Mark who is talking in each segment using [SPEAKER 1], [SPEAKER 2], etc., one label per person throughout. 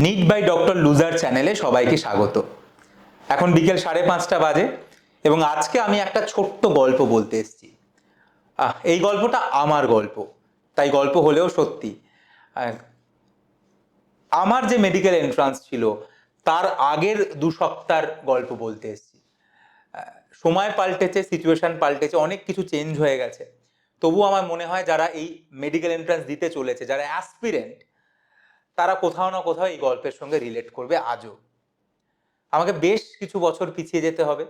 [SPEAKER 1] NEET by doctor loser চ্যানেলে সবাইকে স্বাগত। এখন বিকেল সাড়ে পাঁচটা বাজে এবং আজকে আমি একটা ছোট্ট গল্প বলতে এসেছি। এই গল্পটা আমার গল্প, তাই গল্প হলেও সত্যি। আমার যে মেডিকেল এন্ট্রান্স ছিল, তার আগের দু সপ্তাহের গল্প বলতে এসেছি। সময় পাল্টেছে সিচুয়েশন পাল্টেছে, অনেক কিছু চেঞ্জ হয়ে গেছে। তবু আমার মনে হয় যারা এই মেডিকেল এন্ট্রান্স দিতে চলেছে, যারা অ্যাসপিরেন্ট তারা কোথাও না কোথাও এই গল্পের সঙ্গে রিলেট করবে আজও। আমাকে বেশ কিছু বছর পিছিয়ে যেতে হবে।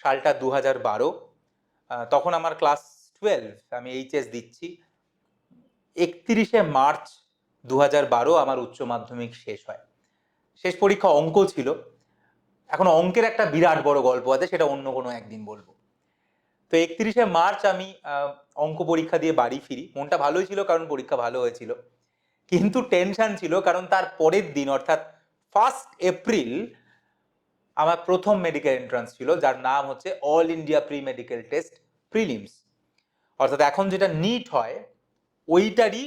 [SPEAKER 1] সালটা দু হাজার বারো তখন আমার ক্লাস টুয়েলভ, আমি এইচএস দিচ্ছি। একত্রিশে মার্চ দু হাজার বারো আমার উচ্চ মাধ্যমিক শেষ হয়। শেষ পরীক্ষা অঙ্ক ছিল। এখন অঙ্কের একটা বিরাট বড় গল্প আছে, সেটা অন্য কোনো একদিন বলব। তো একত্রিশে মার্চ আমি অঙ্ক পরীক্ষা দিয়ে বাড়ি ফিরি। মনটা ভালোই ছিল, কারণ পরীক্ষা ভালো হয়েছিল। কিন্তু টেনশন ছিল কারণ তার পরের দিন, অর্থাৎ ফার্স্ট এপ্রিল আমার প্রথম মেডিকেল এন্ট্রান্স ছিল, যার নাম হচ্ছে All India pre medical test prelims অর্থাৎ এখন যেটা নিট হয়, ওইটারই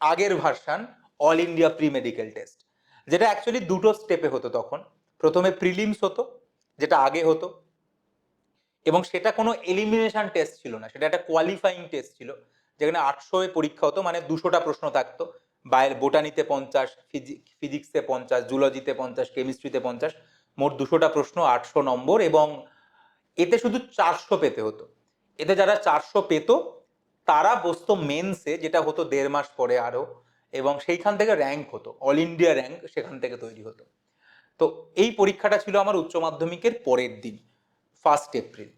[SPEAKER 1] আগের version All India pre medical test যেটা অ্যাকচুয়ালি দুটো স্টেপে হতো তখন। প্রথমে প্রিলিমস হতো, যেটা আগে হতো, এবং সেটা কোনো এলিমিনেশন টেস্ট ছিল না, সেটা একটা কোয়ালিফাইং টেস্ট ছিল, যেখানে আটশো পরীক্ষা হতো মানে দুশোটা প্রশ্ন থাকতো বাইরের বোটানিতে পঞ্চাশ ফিজিক্সে পঞ্চাশ, জুলজিতে পঞ্চাশ, কেমিস্ট্রিতে পঞ্চাশ, মোট দুশোটা প্রশ্ন, আটশো নম্বর এবং এতে শুধু চারশো পেতে হতো। এতে যারা চারশো পেত, তারা বসতো মেন্সে, যেটা হতো দেড় মাস পরে আরও এবং সেইখান থেকে র্যাঙ্ক হতো, অল ইন্ডিয়া র্যাঙ্ক সেখান থেকে তৈরি হতো। তো এই পরীক্ষাটা ছিল আমার উচ্চ মাধ্যমিকের পরের দিন, ফার্স্ট এপ্রিল।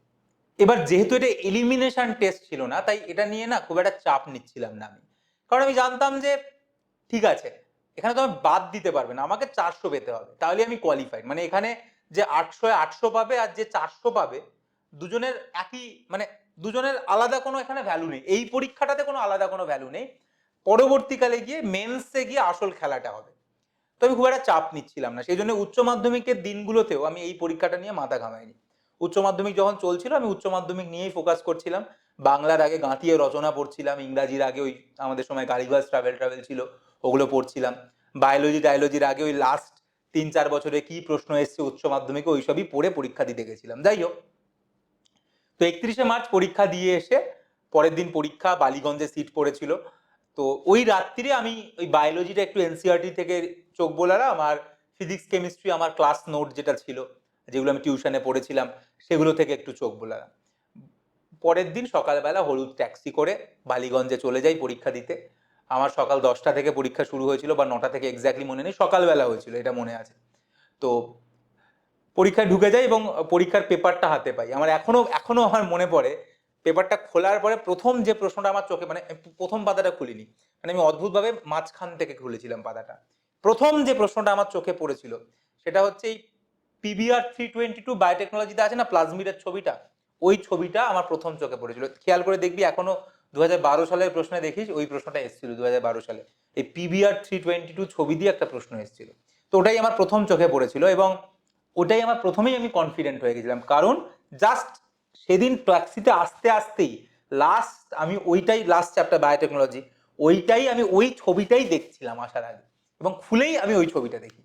[SPEAKER 1] এবার যেহেতু এটা এলিমিনেশন টেস্ট ছিল না, তাই এটা নিয়ে না খুব একটা চাপ নিচ্ছিলাম না আমি। কারণ আমি জানতাম যে ঠিক আছে, এখানে তো আমি বাদ দিতে পারবে না, আমাকে চারশো পেতে হবে। তাহলে আমি কোয়ালিফাইড মানে এখানে যে আটশো আটশো পাবে আর যে চারশো পাবে, দুজনের একই মানে দুজনের আলাদা কোনো এখানে ভ্যালু নেই। এই পরীক্ষাটাতে কোনো আলাদা কোনো ভ্যালু নেই। পরবর্তীকালে গিয়ে মেন্সে গিয়ে আসল খেলাটা হবে। তো আমি খুব একটা চাপ নিচ্ছিলাম না, সেই জন্য উচ্চ মাধ্যমিকের দিনগুলোতেও আমি এই পরীক্ষাটা নিয়ে মাথা ঘামাইনি। উচ্চ মাধ্যমিক যখন চলছিল, আমি উচ্চ মাধ্যমিক নিয়েই ফোকাস করছিলাম। বাংলার আগে গাঁতিয়ে রচনা পড়ছিলাম, ইংরাজির আগে ওই আমাদের সময় গাড়িবাস ট্রাভেল ট্রাভেল ছিল। ওগুলো পড়ছিলাম। বায়োলজি টায়োলজির আগে ওই লাস্ট তিন চার বছরে কি প্রশ্ন এসছে, উচ্চ মাধ্যমিকে ওইসবই পড়ে পরীক্ষা দিতে গেছিলাম। যাই হোক। তো একত্রিশে মার্চ পরীক্ষা দিয়ে এসে পরের দিন পরীক্ষা বালিগঞ্জে সিট পড়েছিল। তো ওই রাত্রিরে আমি ওই বায়োলজিটা একটু এনসিআরটি থেকে চোখ বোলারাম আর ফিজিক্স কেমিস্ট্রি আমার ক্লাস নোট যেটা ছিল, যেগুলো আমি টিউশনে পড়েছিলাম, সেগুলো থেকে একটু চোখ বোলালাম। পরের দিন সকালবেলা হলুদ ট্যাক্সি করে বালিগঞ্জে চলে যাই পরীক্ষা দিতে। আমার সকাল দশটা থেকে পরীক্ষা শুরু হয়েছিল বা নটা থেকে এক্স্যাক্টলি মনে নেই, সকালবেলা হয়েছিল, এটা মনে আছে। তো পরীক্ষায় ঢুকে যাই এবং পরীক্ষার পেপারটা হাতে পাই। আমার এখনও এখনও আমার মনে পড়ে, পেপারটা খোলার পরে প্রথম যে প্রশ্নটা আমার চোখে মানে প্রথম পাতাটা খুলিনি মানে আমি অদ্ভুতভাবে মাঝখান থেকে খুলেছিলাম পাতাটা। প্রথম যে প্রশ্নটা আমার চোখে পড়েছিল, সেটা হচ্ছে এই পিবিআর থ্রি টোয়েন্টি টু বায়োটেকনোলজিতে আছে না প্লাজমিডের ছবিটা? ওই ছবিটা আমার প্রথম চোখে পড়েছিল। খেয়াল করে দেখবি এখনও দু হাজার বারো সালের প্রশ্নে দেখিস, ওই প্রশ্নটা এসেছিল দু হাজার বারো সালে। এই পিবিআর থ্রি টোয়েন্টি টু ছবি দিয়ে একটা প্রশ্ন এসেছিল। তো ওটাই আমার প্রথম চোখে পড়েছিল এবং ওটাই আমার প্রথমেই আমি কনফিডেন্ট হয়ে গেছিলাম। কারণ জাস্ট সেদিন ট্যাক্সিতে আসতে আসতেই লাস্ট আমি ওইটাই লাস্ট চ্যাপ্টার বায়োটেকনোলজি ওইটাই আমি ওই ছবিটাই দেখছিলাম আসার আগে। এবং খুলেই আমি ওই ছবিটা দেখি।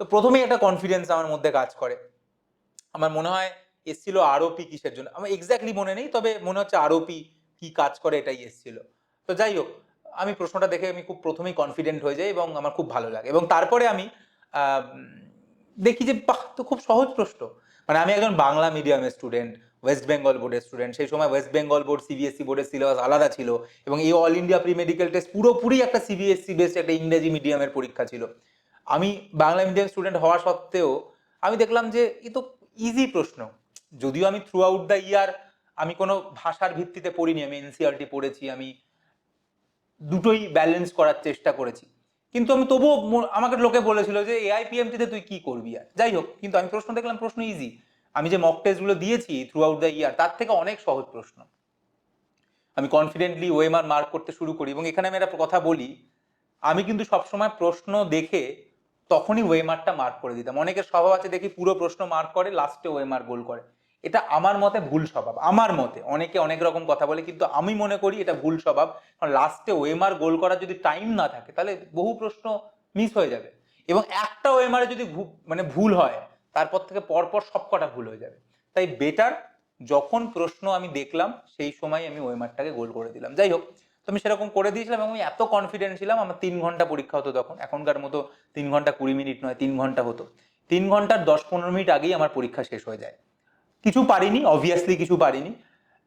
[SPEAKER 1] তো প্রথমেই একটা কনফিডেন্স আমার মধ্যে কাজ করে। আমার মনে হয় এসছিল আরওপি কিসের জন্য? আমার এক্স্যাক্টলি মনে নেই, তবে মনে হচ্ছে আরওপি কি কাজ করে এটাই এসছিল। তো যাই হোক, আমি প্রশ্নটা দেখে আমি খুব প্রথমেই কনফিডেন্ট হয়ে যাই এবং আমার খুব ভালো লাগে। এবং তারপরে আমি দেখি যে, বাহ, তো খুব সহজ প্রশ্ন। মানে আমি একজন বাংলা মিডিয়ামের স্টুডেন্ট ওয়েস্ট বেঙ্গল বোর্ডের স্টুডেন্ট সেই সময় ওয়েস্ট বেঙ্গল বোর্ড সিবিএসসি বোর্ডের সিলেবাস আলাদা ছিল এবং এই All India pre medical test পুরোপুরি একটা সিবিএসসি বেসড একটা ইংরেজি মিডিয়ামের পরীক্ষা ছিল। আমি বাংলা মিডিয়াম স্টুডেন্ট হওয়া সত্ত্বেও আমি দেখলাম যে, এ তো ইজি প্রশ্ন। যদিও আমি থ্রু আউট দ্য ইয়ার আমি কোনো ভাষার ভিত্তিতে পড়িনি, আমি এনসিআরটি পড়েছি, আমি দুটোই ব্যালেন্স করার চেষ্টা করেছি। কিন্তু আমি তবুও আমাকে লোকে বলেছিল যে এআই পিএমটিতে তুই কি করবি আর? যাই হোক, কিন্তু আমি প্রশ্ন দেখলাম, প্রশ্ন ইজি আমি যে মক টেস্টগুলো দিয়েছি থ্রু আউট দ্য ইয়ার তার থেকে অনেক সহজ প্রশ্ন। আমি কনফিডেন্টলি ওয়েমার মার্ক করতে শুরু করি এবং এখানে আমি একটা কথা বলি, আমি কিন্তু সবসময় প্রশ্ন দেখে তখনই ওয়েমারটা মার্ক করে দিতাম। অনেকের স্বভাব আছে, দেখি পুরো প্রশ্ন মার্ক করে লাস্টে ওয়েমার গোল করে। এটা আমার মতে ভুল স্বভাব। আমার মতে, অনেকে অনেক রকম কথা বলে, কিন্তু আমি মনে করি এটা ভুল স্বভাব। কারণ লাস্টে ওয়েমার গোল করার যদি টাইম না থাকে, তাহলে বহু প্রশ্ন মিস হয়ে যাবে। এবং একটা ওএমআরে যদি মানে ভুল হয়, তারপর থেকে পরপর সবকটা ভুল হয়ে যাবে। তাই বেটার যখন প্রশ্ন আমি দেখলাম, সেই সময় আমি ওয়েমারটাকে গোল করে দিলাম। যাই হোক, তো আমি সেরকম করে দিয়েছিলাম এবং আমি এত কনফিডেন্ট ছিলাম। আমার তিন ঘণ্টা পরীক্ষা হতো তখন। এখনকার মতো তিন ঘণ্টা কুড়ি মিনিট নয়, তিন ঘণ্টা হতো। তিন ঘণ্টার দশ পনেরো মিনিট আগেই আমার পরীক্ষা শেষ হয়ে যায়। কিছু পারিনি অবভিয়াসলি কিছু পারিনি।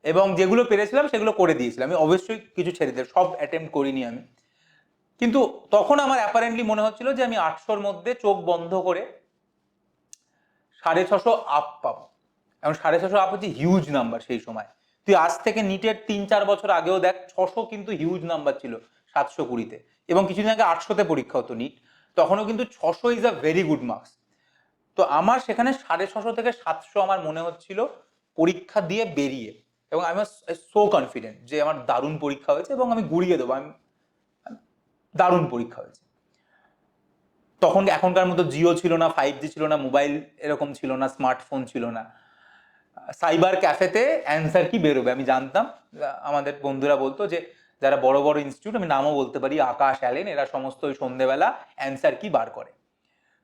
[SPEAKER 1] এবং যেগুলো পেরেছিলাম সেগুলো করে দিয়েছিলাম। আমি অবশ্যই কিছু ছেড়ে দিই সব অ্যাটেম্প করিনি আমি। কিন্তু তখন আমার অ্যাপারেন্টলি মনে হচ্ছিল যে আমি আটশোর মধ্যে চোখ বন্ধ করে সাড়ে ছশো আপ পাবো। এখন সাড়ে ছশো আপ হচ্ছে হিউজ নাম্বার সেই সময়। তুই আজ থেকে নিটের তিন চার বছর আগেও দেখ, ছশো কিন্তু হিউজ নাম্বার ছিল সাতশো কুড়িতে। এবং কিছুদিন আগে আটশোতে পরীক্ষা হতো নিট। তখনও কিন্তু ছশো is a very good marks তো আমার সেখানে সাড়ে ছশো থেকে সাতশো আমার মনে হচ্ছিল পরীক্ষা দিয়ে বেরিয়ে। এবং আমি সো কনফিডেন্ট যে আমার দারুণ পরীক্ষা হয়েছে এবং আমি গুড়িয়ে দেবো। আমি দারুণ পরীক্ষা হয়েছে। তখন এখনকার মতো জিও ছিল না ফাইভ জি ছিল না মোবাইল এরকম ছিল না স্মার্টফোন ছিল না। সাইবার ক্যাফেতে অ্যান্সার কি বেরোবে? আমি জানতাম। আমাদের বন্ধুরা বলতো যে যারা বড় বড় ইনস্টিটিউট আমি নামও বলতে পারি, আকাশ, অ্যালেন, এরা সমস্ত ওই সন্ধেবেলা অ্যান্সার কি বার করে।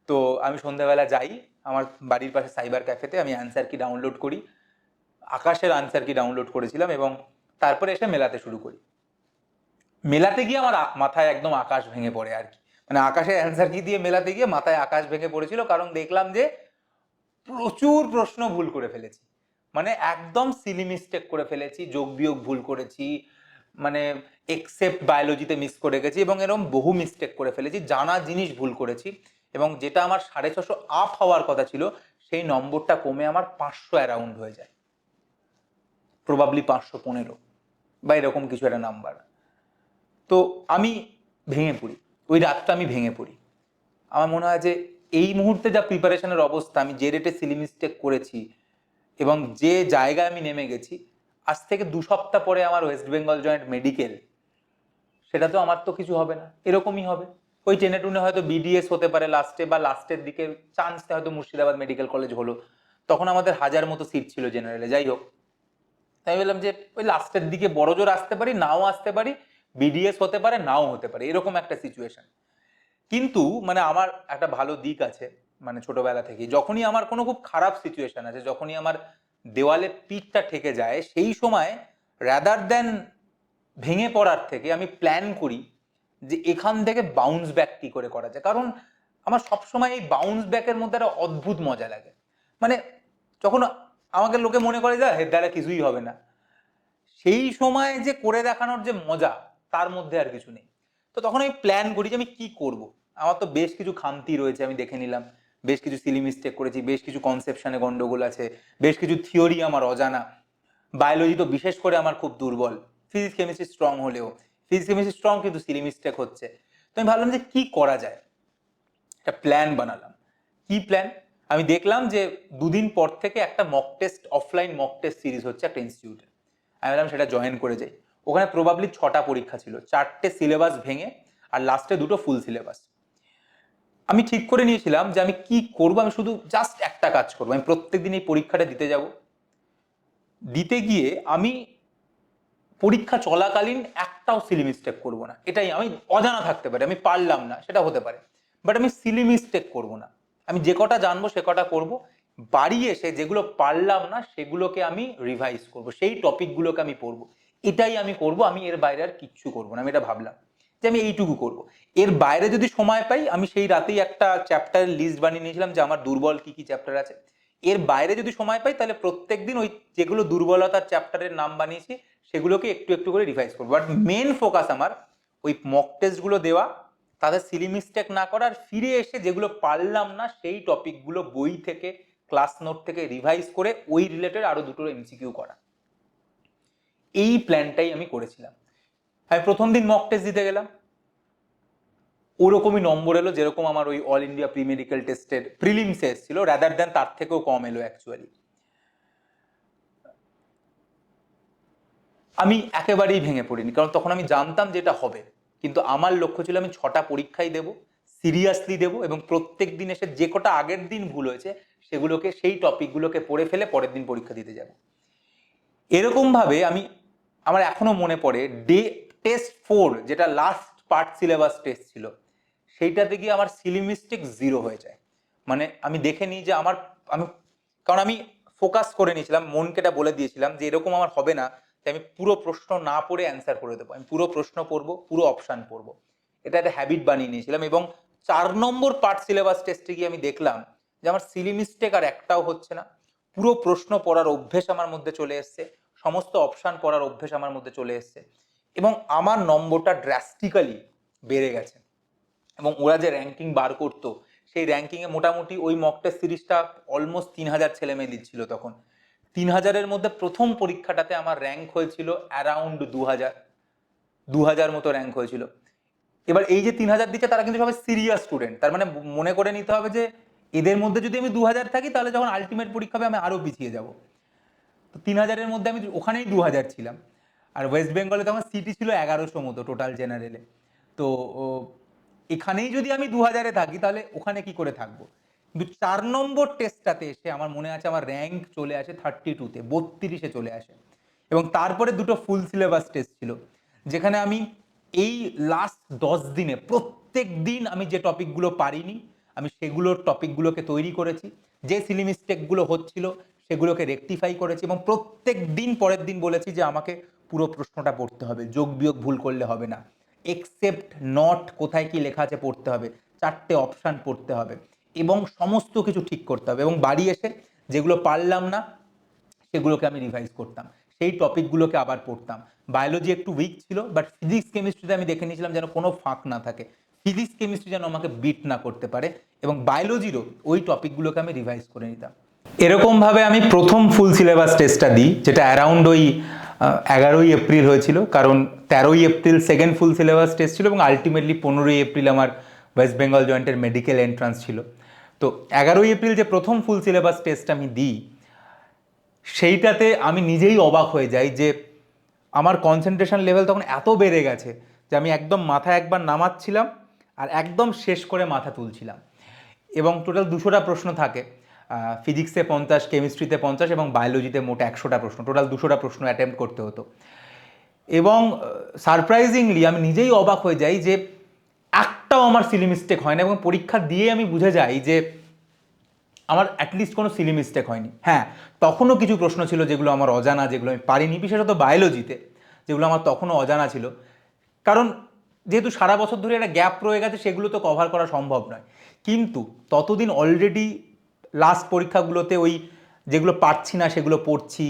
[SPEAKER 1] তো আমি সন্ধেবেলা যাই, আমার বাড়ির পাশে সাইবার ক্যাফেতে আমি অ্যান্সার কি ডাউনলোড করি। আকাশের আনসার কি ডাউনলোড করেছিলাম এবং তারপরে এসে মেলাতে শুরু করি। মেলাতে গিয়ে আমার মাথায় একদম আকাশ ভেঙে পড়ে আর কি। মানে আকাশের অ্যান্সার কি দিয়ে মেলাতে গিয়ে মাথায় আকাশ ভেঙে পড়েছিল কারণ দেখলাম যে প্রচুর প্রশ্ন ভুল করে ফেলেছি। মানে একদম সিলি মিস্টেক করে ফেলেছি, যোগ বিয়োগ ভুল করেছি মানে এক্সেপ্ট বায়োলজিতে মিস করে গেছি এবং এরকম বহু মিস্টেক করে ফেলেছি, জানা জিনিস ভুল করেছি। এবং যেটা আমার সাড়ে ছশো আপ হওয়ার কথা ছিল, সেই নম্বরটা কমে আমার পাঁচশো অ্যারাউন্ড হয়ে যায়। প্রবাবলি পাঁচশো পনেরো বা এরকম কিছু একটা নাম্বার তো আমি ভেঙে পড়ি। ওই রাতটা আমি ভেঙে পড়ি। আমার মনে হয় যে এই মুহূর্তে যা প্রিপারেশনের অবস্থা, আমি যে রেটে সিলি মিস্টেক করেছি এবং যে জায়গায় আমি নেমে গেছি, আজ থেকে দু সপ্তাহ পরে আমার ওয়েস্ট বেঙ্গল জয়েন্ট মেডিকেল সেটা তো আমার তো কিছু হবে না। এরকমই হবে। ওই টেনে টুনে হয়তো বিডিএস হতে পারে লাস্টে বা লাস্টের দিকে চান্সটা হয়তো মুর্শিদাবাদ মেডিকেল কলেজ হলো। তখন আমাদের হাজার মতো সিট ছিল জেনারেলে যাই হোক। তাই বললাম যে, ওই লাস্টের দিকে বড় জোর আসতে পারি, নাও আসতে পারি বিডিএস হতে পারে, নাও হতে পারে, এরকম একটা সিচুয়েশন কিন্তু মানে আমার একটা ভালো দিক আছে মানে ছোটবেলা থেকে যখনই আমার কোনো খুব খারাপ সিচুয়েশন আছে, যখনই আমার দেওয়ালে পিঠটা ঠেকে যায়, সেই সময় রাদার দেন ভেঙে পড়ার থেকে আমি প্ল্যান করি যে এখান থেকে বাউন্স ব্যাক কি করে করা যায়? কারণ আমার সবসময় এই বাউন্স ব্যাকের মধ্যে একটা অদ্ভুত মজা লাগে। মানে যখন আমাকে লোকে মনে করে যে হের দ্বারা কিছুই হবে না। সেই সময় যে করে দেখানোর যে মজা, তার মধ্যে আর কিছু নেই। তো তখন আমি প্ল্যান করি যে আমি কি করব? আমার তো বেশ কিছু খামতি রয়েছে, আমি দেখে নিলাম। বেশ কিছু সিলি মিস্টেক করেছি, বেশ কিছু কনসেপশনে গন্ডগোল আছে, বেশ কিছু থিওরি আমার অজানা। বায়োলজি তো বিশেষ করে আমার খুব দুর্বল। ফিজিক্স কেমিস্ট্রি স্ট্রং হলেও। ফিজিক্স কেমিস্ট্রি স্ট্রং কিন্তু সিলি মিস্টেক হচ্ছে। তো আমি ভাবলাম যে কি করা যায়? একটা প্ল্যান বানালাম। কি প্ল্যান আমি দেখলাম যে দুদিন পর থেকে একটা mock test offline mock test series হচ্ছে একটা ইনস্টিটিউটে আমি ভাবলাম সেটা জয়েন করে যাই। ওখানে প্রবাবলি ছটা পরীক্ষা ছিল। চারটে সিলেবাস ভেঙে আর লাস্টে দুটো ফুল সিলেবাস আমি ঠিক করে নিয়েছিলাম যে আমি কি করব? আমি শুধু জাস্ট একটা কাজ করব। আমি প্রত্যেকদিন এই পরীক্ষাটা দিতে যাব। দিতে গিয়ে আমি পরীক্ষা চলাকালীন একটাও সিলি মিস্টেক করব না। এটাই আমি অজানা থাকতে পারি, আমি পারলাম না, সেটা হতে পারে। বাট আমি সিলি মিস্টেক করব না। আমি যে কটা জানব, সে কটা করব। বাড়ি এসে যেগুলো পারলাম না, সেগুলোকে আমি রিভাইজ করব। সেই টপিকগুলোকে আমি পড়ব। এটাই আমি করব, আমি এর বাইরে আর কিচ্ছু করব না, আমি এটা ভাবলাম যে আমি এইটুকু করব। এর বাইরে যদি সময় পাই, আমি সেই রাতেই একটা চ্যাপ্টারের লিস্ট বানিয়ে নিয়েছিলাম যে আমার দুর্বল কি কি চ্যাপ্টার আছে। এর বাইরে যদি সময় পাই, তাহলে প্রত্যেকদিন ওই যেগুলো দুর্বলতার চ্যাপ্টারের নাম বানিয়েছি সেগুলোকে একটু একটু করে রিভাইজ করব। বাট মেন ফোকাস আমার ওই মক টেস্টগুলো দেওয়া, তাদের সিলি মিস্টেক না করা আর ফিরে এসে যেগুলো পারলাম না, সেই টপিকগুলো বই থেকে ক্লাস নোট থেকে রিভাইজ করে ওই রিলেটেড আরও দুটো এমসিকিউ করা। এই প্ল্যানটাই আমি করেছিলাম। আমি প্রথম দিন মক টেস্ট দিতে গেলাম। ওরকমই নম্বর এলো, যেরকম আমার ওই অল ইন্ডিয়া প্রি টেস্টের প্রিলিমসে এসেছিল রাদার দেন তার থেকেও কম এলো অ্যাকচুয়ালি আমি একেবারেই ভেঙে পড়িনি, কারণ তখন আমি জানতাম যে এটা হবে। কিন্তু আমার লক্ষ্য ছিল আমি ছটা পরীক্ষাই দেব, সিরিয়াসলি দেব এবং প্রত্যেক দিন এসে যে কটা আগের দিন ভুল হয়েছে, সেগুলোকে, সেই টপিকগুলোকে পড়ে ফেলে পরের দিন পরীক্ষা দিতে যাব। এরকমভাবে আমি, আমার এখনও মনে পড়ে, ডে টেস্ট ফোর যেটা লাস্ট পার্ট সিলেবাস টেস্ট ছিল, সেইটাতে গিয়ে আমার সিলি মিস্টেক জিরো হয়ে যায়। মানে আমি দেখে নিই যে আমার, আমি, কারণ আমি ফোকাস করে নিয়েছিলাম, মনকে এটা বলে দিয়েছিলাম যে এরকম আমার হবে না যে আমি পুরো প্রশ্ন না পড়ে অ্যান্সার করে দেবো। আমি পুরো প্রশ্ন পড়ব, পুরো অপশান পড়ব। এটা একটা হ্যাবিট বানিয়ে নিয়েছিলাম এবং চার নম্বর পার্ট সিলেবাস টেস্টে গিয়ে আমি দেখলাম যে আমার সিলি মিস্টেক আর একটাও হচ্ছে না। পুরো প্রশ্ন পড়ার অভ্যেস আমার মধ্যে চলে এসছে, সমস্ত অপশান পড়ার অভ্যেস আমার মধ্যে চলে এসছে এবং আমার নম্বরটা ড্রাস্টিক্যালি বেড়ে গেছে এবং ওরা যে র্যাঙ্কিং বার করতো, সেই র্যাঙ্কিংয়ে মোটামুটি ওই মক টেস্ট সিরিজটা অলমোস্ট তিন হাজার ছেলে মেয়ে দিচ্ছিল তখন। তিন হাজারের মধ্যে প্রথম পরীক্ষাটাতে আমার র্যাঙ্ক হয়েছিল অ্যারাউন্ড দু হাজার দু হাজার মতো র্যাঙ্ক হয়েছিল। এবার এই যে তিন হাজার দিচ্ছে, তারা কিন্তু সবাই সিরিয়াস স্টুডেন্ট তার মানে মনে করে নিতে হবে যে এদের মধ্যে যদি আমি দু হাজার থাকি, তাহলে যখন আলটিমেট পরীক্ষা হবে, আমি আরও পিছিয়ে যাব। তো তিন হাজারের মধ্যে আমি ওখানেই দু হাজার ছিলাম। আর ওয়েস্ট বেঙ্গলে তখন সিটি ছিল এগারোশো মতো টোটাল জেনারেলে তো এখানেই যদি আমি দু হাজারে থাকি, তাহলে ওখানে কি করে থাকব? কিন্তু চার নম্বর টেস্টটাতে এসে আমার মনে আছে আমার র্যাঙ্ক চলে আসে থার্টি টুতে বত্রিশে চলে আসে। এবং তারপরে দুটো ফুল সিলেবাস টেস্ট ছিল, যেখানে আমি এই লাস্ট দশ দিনে প্রত্যেক দিন আমি যে টপিকগুলো পারিনি, আমি সেগুলোর টপিকগুলোকে তৈরি করেছি, যে সিলি মিস্টেকগুলো হচ্ছিল সেগুলোকে রেকটিফাই করেছি এবং প্রত্যেক দিন পরের দিন বলেছি যে আমাকে পুরো প্রশ্নটা পড়তে হবে, যোগ বিয়োগ ভুল করলে হবে না। এক্সেপ্ট নট কোথায় কি লেখা আছে পড়তে হবে, চারটে অপশান পড়তে হবে। এবং সমস্ত কিছু ঠিক করতে হবে এবং বাড়ি এসে যেগুলো পারলাম না, সেগুলোকে আমি রিভাইজ করতাম। সেই টপিকগুলোকে আবার পড়তাম। বায়োলজি একটু উইক ছিল বাট ফিজিক্স কেমিস্ট্রিতে আমি দেখে নিয়েছিলাম যেন কোনো ফাঁক না থাকে। ফিজিক্স কেমিস্ট্রি যেন আমাকে বিট না করতে পারে এবং বায়োলজিরও ওই টপিকগুলোকে আমি রিভাইজ করে নিতাম। এরকমভাবে আমি প্রথম ফুল সিলেবাস টেস্টটা দিই, যেটা অ্যারাউন্ড ওই এগারোই এপ্রিল হয়েছিল, কারণ তেরোই April second full syllabus test ছিল এবং আলটিমেটলি পনেরোই এপ্রিল আমার ওয়েস্ট বেঙ্গল জয়েন্টের মেডিকেল এন্ট্রান্স ছিল। তো এগারোই এপ্রিল যে প্রথম ফুল সিলেবাস টেস্ট আমি দিই, সেইটাতে আমি নিজেই অবাক হয়ে যাই যে আমার কনসেন্ট্রেশন লেভেল তখন এত বেড়ে গেছে যে আমি একদম মাথা একবার নামাচ্ছিলাম আর একদম শেষ করে মাথা তুলছিলাম। এবং টোটাল দুশোটা প্রশ্ন থাকে। ফিজিক্সে পঞ্চাশ কেমিস্ট্রিতে পঞ্চাশ এবং বায়োলজিতে মোট একশোটা প্রশ্ন। টোটাল দুশোটা প্রশ্ন অ্যাটেম্প্ট করতে হতো। এবং সারপ্রাইজিংলি আমি নিজেই অবাক হয়ে যাই যে একটাও আমার সিলি মিস্টেক হয় না এবং পরীক্ষা দিয়ে আমি বুঝে যাই যে আমার অ্যাটলিস্ট কোনো সিলি মিস্টেক হয়নি। হ্যাঁ তখনও কিছু প্রশ্ন ছিল যেগুলো আমার অজানা, যেগুলো আমি পারিনি, বিশেষত বায়োলজিতে যেগুলো আমার তখনও অজানা ছিল। কারণ যেহেতু সারা বছর ধরে একটা গ্যাপ রয়ে গেছে, সেগুলো তো কভার করা সম্ভব নয়। কিন্তু ততদিন অলরেডি লাস্ট পরীক্ষাগুলোতে ওই যেগুলো পারছি না, সেগুলো পড়ছি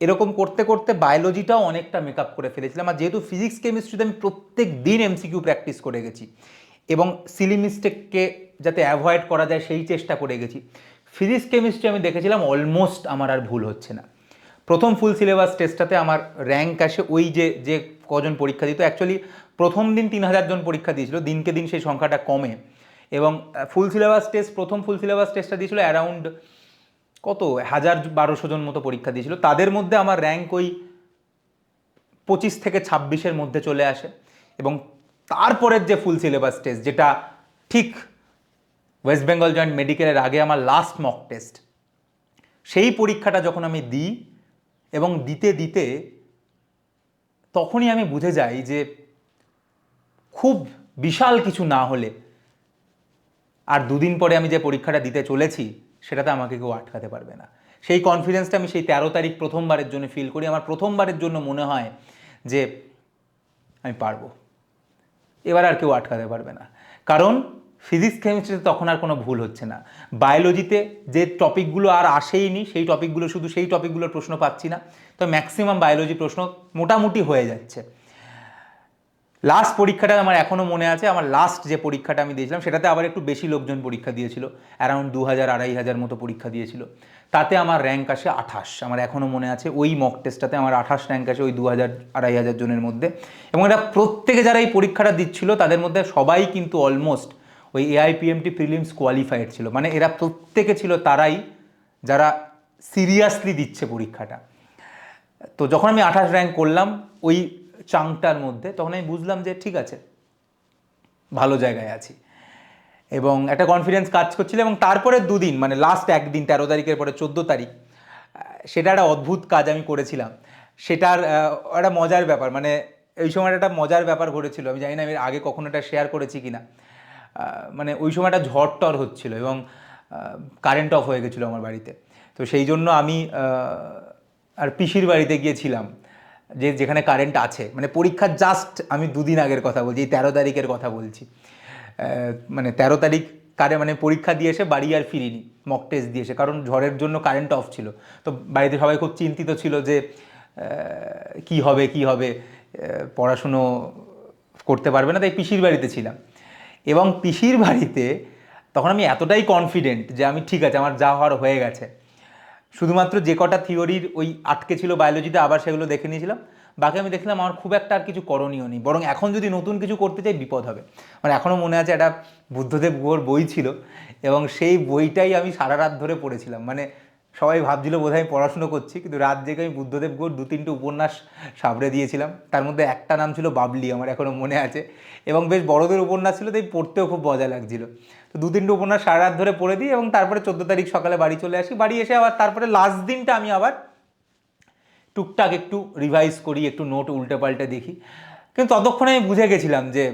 [SPEAKER 1] এরকম করতে করতে বায়োলজিটাও অনেকটা মেকআপ করে ফেলেছিলাম। আর যেহেতু ফিজিক্স কেমিস্ট্রিতে আমি প্রত্যেক দিন এমসিকিউ প্র্যাকটিস করে গেছি এবং সিলি মিস্টেককে যাতে অ্যাভয়েড করা যায় সেই চেষ্টা করে গেছি। ফিজিক্স কেমিস্ট্রি আমি দেখেছিলাম অলমোস্ট আমার আর ভুল হচ্ছে না। প্রথম ফুল সিলেবাস টেস্টটাতে আমার র্যাঙ্ক আসে ওই যে যে কজন পরীক্ষা দিত। অ্যাকচুয়ালি প্রথম দিন তিন হাজার জন পরীক্ষা দিয়েছিল, দিনকে দিন সেই সংখ্যাটা কমে। এবং ফুল সিলেবাস টেস্ট প্রথম ফুল সিলেবাস টেস্টটা দিয়েছিল অ্যারাউন্ড কত? হাজার বারোশো জন মতো পরীক্ষা দিয়েছিল। তাদের মধ্যে আমার র্যাঙ্ক ওই পঁচিশ থেকে ছাব্বিশের মধ্যে চলে আসে। এবং তারপরের যে ফুল সিলেবাস টেস্ট যেটা ঠিক ওয়েস্ট বেঙ্গল জয়েন্ট মেডিকেলের আগে আমার লাস্ট মক টেস্ট সেই পরীক্ষাটা যখন আমি দিই এবং দিতে দিতে তখনই আমি বুঝে যাই যে খুব বিশাল কিছু না হলে আর দুদিন পরে আমি যে পরীক্ষাটা দিতে চলেছি সেটাতে আমাকে কেউ আটকাতে পারবে না। সেই কনফিডেন্সটা আমি সেই তেরো তারিখ প্রথমবারের জন্য ফিল করি। আমার প্রথমবারের জন্য মনে হয় যে আমি পারব। এবার আর কেউ আটকাতে পারবে না। কারণ ফিজিক্স কেমিস্ট্রিতে তখন আর কোনো ভুল হচ্ছে না। বায়োলজিতে যে টপিকগুলো আর আসেইনি, সেই টপিকগুলো শুধু সেই টপিকগুলোর প্রশ্ন পাচ্ছি না। তো ম্যাক্সিমাম বায়োলজি প্রশ্ন মোটামুটি হয়ে যাচ্ছে। লাস্ট পরীক্ষাটা আমার এখনও মনে আছে, আমার লাস্ট যে পরীক্ষাটা আমি দিয়েছিলাম, সেটাতে আবার একটু বেশি লোকজন পরীক্ষা দিয়েছিল অ্যারাউন্ড দু হাজার আড়াই হাজার মতো পরীক্ষা দিয়েছিল। তাতে আমার র্যাঙ্ক আসে আঠাশ, আমার এখনও মনে আছে ওই মক টেস্টটাতে আমার আঠাশ র্যাঙ্ক আসে ওই দু হাজার আড়াই হাজার জনের মধ্যে। এবং এটা প্রত্যেকে যারা এই পরীক্ষাটা দিচ্ছিল, তাদের মধ্যে সবাই কিন্তু অলমোস্ট ওই এআইপিএমটি প্রিলিমস কোয়ালিফাইড ছিল। মানে এরা প্রত্যেকে ছিল, তারাই যারা সিরিয়াসলি দিচ্ছে পরীক্ষাটা। তো যখন আমি আঠাশ র্যাঙ্ক করলাম, ওই চাংটার মধ্যে, তখন আমি বুঝলাম যে ঠিক আছে, ভালো জায়গায় আছি। এবং একটা কনফিডেন্স কাজ করছিল এবং তারপরে দুদিন মানে লাস্ট একদিন, তেরো তারিখের পরে চোদ্দ তারিখ সেটা একটা অদ্ভুত কাজ আমি করেছিলাম। সেটার একটা মজার ব্যাপার মানে এই সময় একটা মজার ব্যাপার ঘটেছিল, আমি জানি না আমি আগে কখনো এটা শেয়ার করেছি কিনা। মানে ওই সময়টা ঝড় টর হচ্ছিল এবং কারেন্ট অফ হয়ে গেছিল আমার বাড়িতে। তো সেই জন্য আমি আর পিসির বাড়িতে গিয়েছিলাম। যে যেখানে কারেন্ট আছে মানে পরীক্ষার জাস্ট আমি দুদিন আগের কথা বলছি, এই তেরো তারিখের কথা বলছি। মানে তেরো তারিখ কারে মানে পরীক্ষা দিয়ে এসে বাড়ি আর ফিরিনি মক টেস্ট দিয়ে এসে, কারণ ঝড়ের জন্য কারেন্ট অফ ছিল। তো বাড়িতে সবাই খুব চিন্তিত ছিল যে কি হবে কি হবে পড়াশুনো করতে পারবে না, তাই পিসির বাড়িতে ছিলাম। এবং পিসির বাড়িতে তখন আমি এতটাই কনফিডেন্ট যে আমি ঠিক আছে, আমার যা হওয়ার হয়ে গেছে। শুধুমাত্র যে কটা থিওরির ওই আটকে ছিল বায়োলজিতে, আবার সেগুলো দেখে নিয়েছিলাম। বাকি আমি দেখলাম আমার খুব একটা আর কিছু করণীয় নেই। বরং এখন যদি নতুন কিছু করতে চাই, বিপদ হবে। মানে এখনও মনে আছে একটা বুদ্ধদেব গুহর বই ছিল এবং সেই বইটাই আমি সারা রাত ধরে পড়েছিলাম। মানে সবাই ভাবছিল বোধহয় আমি পড়াশুনো করছি, কিন্তু রাত জেগে আমি বুদ্ধদেব গুহর দু তিনটে উপন্যাস সাবড়ে দিয়েছিলাম। তার মধ্যে একটা নাম ছিল বাবলি, আমার এখনও মনে আছে। এবং বেশ বড়দের উপন্যাস ছিল, তাই পড়তেও খুব মজা লাগছিল। তো দু তিনটে উপন্যাস সারা রাত ধরে পড়ে দিই এবং তারপরে চোদ্দ তারিখ সকালে বাড়ি চলে আসি। বাড়ি এসে আবার তারপরে লাস্ট দিনটা আমি আবার টুকটাক একটু রিভাইজ করি, একটু নোট উল্টে পাল্টে দেখি। কিন্তু ততক্ষণে আমি বুঝে গেছিলাম যে,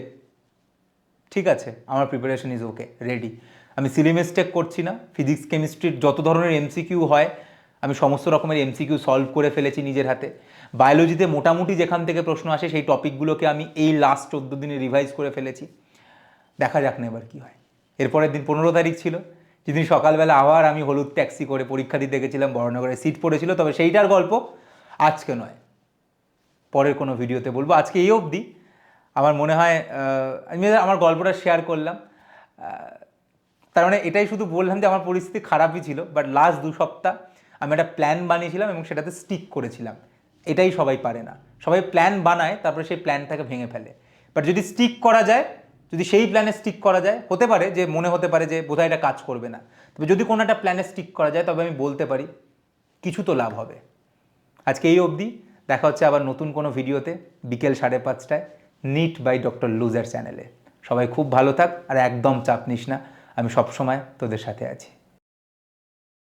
[SPEAKER 1] ঠিক আছে, আমার প্রিপারেশন ইজ ওকে রেডি আমি সিলি মিস্টেক করছি না, ফিজিক্স কেমিস্ট্রির যত ধরনের এমসিকিউ হয়, আমি সমস্ত রকমের এমসিকিউ সলভ করে ফেলেছি নিজের হাতে। বায়োলজিতে মোটামুটি যেখান থেকে প্রশ্ন আসে, সেই টপিকগুলোকে আমি এই লাস্ট চোদ্দ দিনে রিভাইজ করে ফেলেছি। দেখা যাক না এবার কী হয়। এরপরের দিন পনেরো তারিখ ছিল, যেদিন সকালবেলা আবার আমি হলুদ ট্যাক্সি করে পরীক্ষা দিতে গেছিলাম, বড়নগরে সিট পড়েছিল, তবে সেইটার গল্প আজকে নয়। পরের কোনো ভিডিওতে বলব। আজকে এই অবধি। আমার মনে হয় আমি আমার গল্পটা শেয়ার করলাম। তার মানে এটাই শুধু বললাম যে আমার পরিস্থিতি খারাপই ছিল বাট লাস্ট দু সপ্তাহ আমি একটা প্ল্যান বানিয়েছিলাম এবং সেটাতে স্টিক করেছিলাম। এটাই সবাই পারে না। সবাই প্ল্যান বানায়, তারপরে সেই প্ল্যানটাকে ভেঙে ফেলে। বাট যদি স্টিক করা যায়, যদি সেই প্ল্যানে স্টিক করা যায়, হতে পারে যে, মনে হতে পারে যে, বোধহয় এটা কাজ করবে না। তবে যদি কোনো একটা প্ল্যানে স্টিক করা যায়, তবে আমি বলতে পারি, কিছু তো লাভ হবে। আজকে এই অবধি। দেখা হচ্ছে আবার নতুন কোনো ভিডিওতে বিকেল সাড়ে পাঁচটায়। নিট বাই ডক্টর লুজার চ্যানেলে সবাই খুব ভালো থাক, আর একদম চাপ নিস না। আমি সবসময় তোদের সাথে আছি।